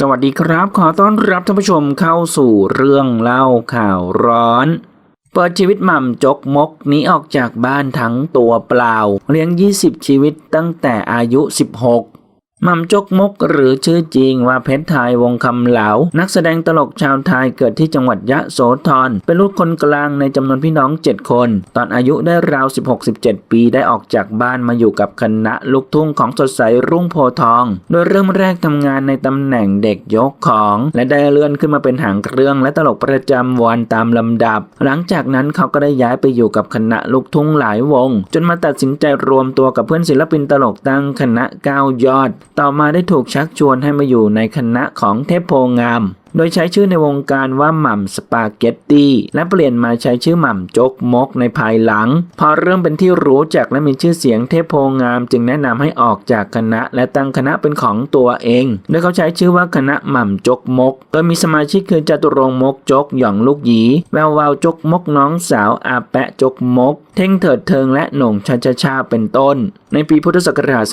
สวัสดีครับ ขอต้อนรับท่านผู้ชมเข้าสู่เรื่องเล่าข่าวร้อน เปิดชีวิตหม่ำจกมกหนีออกจากบ้านทั้งตัวเปล่า เลี้ยง 20 ชีวิตตั้งแต่อายุ 16 ม่ำจกมกหรือชื่อจริงว่าเพชรไทยวงคำเหลา นักแสดงตลกชาวไทยเกิดที่จังหวัดยะโสธร เป็นลูกคนกลางในจำนวนพี่น้อง 7 คน ตอนอายุได้ราว 16-17 ปีได้ออกจากบ้านมาอยู่กับคณะลูกทุ่งของสดใสรุ่งโพทอง โดยเริ่มแรกทำงานในตำแหน่งเด็กยกของ และได้เลื่อนขึ้นมาเป็นหางเครื่องและตลกประจำวันตามลำดับ หลังจากนั้นเขาก็ได้ย้ายไปอยู่กับคณะลูกทุ่งหลายวง จนมาตัดสินใจรวมตัวกับเพื่อนศิลปินตลกตั้งคณะก้าวยอดต่อมาได้ถูกชักชวนให้มาอยู่ในคณะของเทพโพงาม โดยใช้ชื่อในวงการว่าหม่ำสปาเกตตี้และเปลี่ยนมาใช้ชื่อหม่ำจกมกในภายหลัง พอเริ่มเป็นที่รู้จักและมีชื่อเสียงเทพโพงาม จึงแนะนำให้ออกจากคณะ และตั้งคณะเป็นของตัวเอง โดยเขาใช้ชื่อว่าคณะหม่ำจกมก โดยมีสมาชิกคือจตุรงมกจกหย่องลูกหยีแวววาวจกมกน้องสาวอาแปะจกมก เท่งเถิดเทิงและหน่งชาชาชาเป็นต้น ในปีพุทธศักราช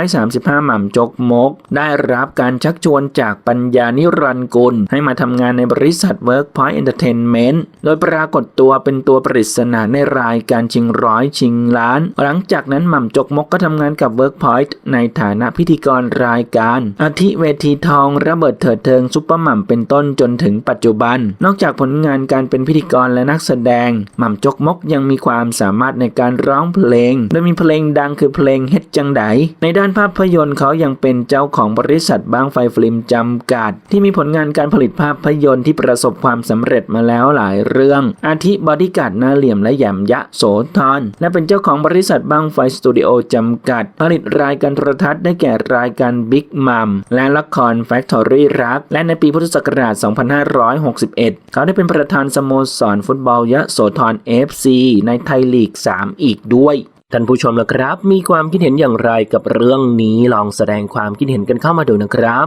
2535 หม่ำจกมก ได้รับการชักชวนจากปัญญานิรันกุลให้มาทำงานในบริษัท Workpoint Entertainment โดยปรากฏตัวเป็นตัวปริศนาในรายการชิงร้อยชิงล้าน หลังจากนั้นหม่ำจกมกก็ทำงานกับ Workpoint ในฐานะพิธีกรรายการ อาทิเวทีทองระเบิดเถิดเทิงซุปเปอร์หม่ำเป็นต้นจนถึงปัจจุบัน นอกจากผลงานการเป็นพิธีกรและนักแสดง หม่ำจกมกยังมีความสามารถในการร้องเพลง โดยมีเพลงดังคือเพลงเฮ็ดจังไดในด้านภาพยนตร์เขายังเป็นเจ้าของบริษัทบางไฟฟิล์มจำกัด ที่มีผลงานการผลิตภาพยนตร์ที่ประสบความสำเร็จมาแล้วหลายเรื่อง อาทิบอดี้การ์ดนาเหลี่ยมและแยมยะโสธรและเป็นเจ้าของบริษัทบางไฟสตูดิโอจำกัด ผลิตรายการโทรทัศน์ได้แก่รายการบิ๊กมัมและละคร Factory รัก และในปีพุทธศักราช 2561 เขาได้เป็นประธานสโมสรฟุตบอลยะโสธร FC ในไทยลีก 3 อีกด้วยท่านผู้ชมนะครับ มีความคิดเห็นอย่างไรกับเรื่องนี้ลองแสดงความคิดเห็นกันเข้ามาดูนะครับ